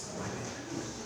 いい?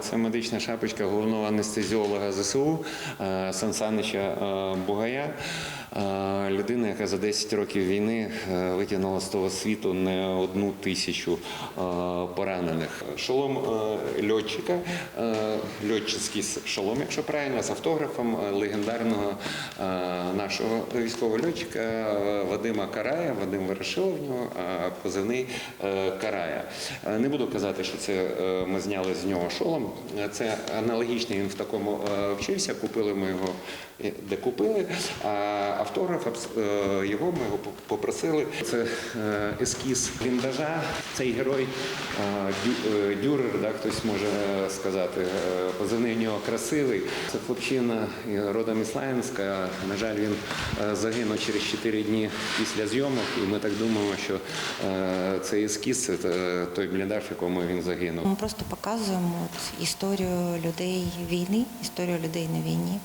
Це медична шапочка головного анестезіолога ЗСУ е, Сансанича е, Бугая. Людина, яка за 10 років війни е, витягнула з того світу не одну тисячу е, поранених. Шолом е, льотчика, льотчицький шолом, якщо правильно, з автографом легендарного нашого військового льотчика Вадима Карая. Вадим Ворошилов в нього, позивний Карая. Не буду казати, що це ми зняли з нього шолом. Це аналогічний, він в такому вчився. Купили ми його де купили. Автограф е, його ми його поп- попросили. Це е, ескіз бліндажа. Цей герой е, Дю- Дюрер, да, хтось може сказати. Позивний в нього красивий. Це хлопчина родом із. На жаль, він загинув через 4 дні після зйомок, і ми так думаємо, що цей ескіз це той бліндаж, в якому він загинув. Ми просто показуємо історію людей війни, історію людей на війні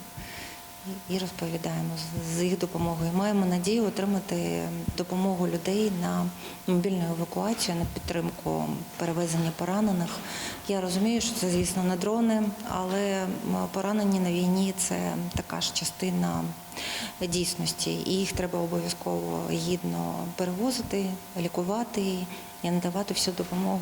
і- розповідаємо з їх допомогою. Маємо надію отримати допомогу людей на мобільну евакуацію, на підтримку перевезення поранених. Я розумію, що це, звісно, не дрони, але поранені на війні це така ж частина дійсності, і їх треба обов'язково гідно перевозити, лікувати і надавати всю допомогу.